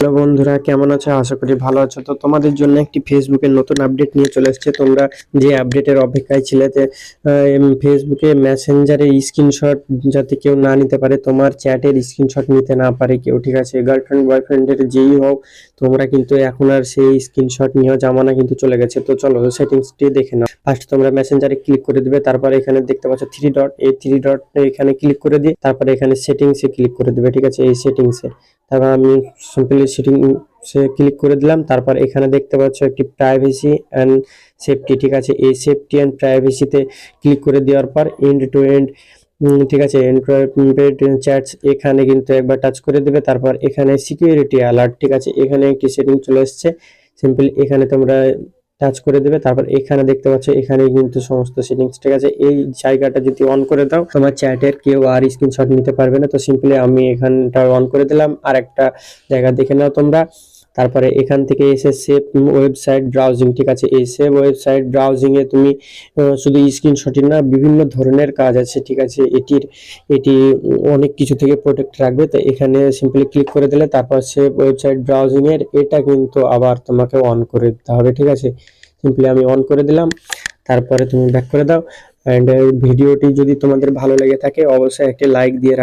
Hello বন্ধুরা, কেমন আছো? আশা করি ভালো আছো। তো তোমাদের জন্য একটি ফেসবুকের নতুন আপডেট নিয়ে চলে এসেছে। তোমরা যে আপডেটের অপেক্ষায় ছিলে যে ফেসবুকে মেসেঞ্জারে স্ক্রিনশট যাতে কেউ না নিতে পারে, তোমার চ্যাটের স্ক্রিনশট নিতে না পারে কেউ, ঠিক আছে? গার্লফ্রেন্ড বয়ফ্রেন্ডের যেই হোক, তোমরা কিন্তু এখন আর সেই স্ক্রিনশট নিয়েও জামানা কিন্তু চলে গেছে। তো চলো সেটিংসটি দেখে নাও। ফার্স্ট তোমরা মেসেঞ্জারে ক্লিক করে দিবে, তারপরে এখানে দেখতে পাচ্ছ থ্রি ডট এই থ্রি ডট এখানে ক্লিক করে দিয়ে, তারপরে এখানে সেটিংসে ক্লিক করে দিবে, ঠিক আছে? এই সেটিংসে তারপর আমি সিম্পলি সেটিং সে ক্লিক করে দিলাম, তারপর এখানে দেখতে পাচ্ছ একটি প্রাইভেসি অ্যান্ড সেফটি ঠিক আছে? এই সেফটি অ্যান্ড প্রাইভেসিতে ক্লিক করে দেওয়ার পর এন্ড টু এন্ড ঠিক আছে? এন্ড্রয়েড চ্যাটস এখানে কিন্তু একবার টাচ করে দেবে, তারপর এখানে সিকিউরিটি অ্যালার্ট ঠিক আছে? এখানে একটি সেটিং চলে এসছে। সিম্পলি এখানে তোমরা টাচ করে দেবে। তারপর এখানে দেখতে পাচ্ছ এখানে কিন্তু সমস্ত সেটিংস ঠিক আছে? এই জায়গাটা যদি অন করে দাও, তোমার চ্যাটের কেউ আর স্ক্রিনশট নিতে পারবে না। তো সিম্পলি আমি এখানটা অন করে দিলাম। আর একটা জায়গা দেখে নাও তোমরা। তারপরে এখান থেকে এসে সেভ ওয়েবসাইট ব্রাউজিং ঠিক আছে? এই সেভ ওয়েবসাইট ব্রাউজিং এ তুমি শুধু স্ক্রিনশটই না, বিভিন্ন ধরনের কাজ আছে, ঠিক আছে? এটির, এটি অনেক কিছু থেকে প্রোটেক্ট রাখবে, তো এখানে সিম্পলি ক্লিক করে দিলে তারপর সেভ ওয়েবসাইট ব্রাউজিং এর এটা কিন্তু আবার তোমাকে অন করে দিতে হবে, ঠিক আছে? সিম্পলি আমি অন করে দিলাম, তারপরে তুমি ব্যাক করে দাও অ্যান্ড ভিডিওটি যদি তোমাদের ভালো লেগে থাকে, অবশ্যই একটি লাইক দিয়ে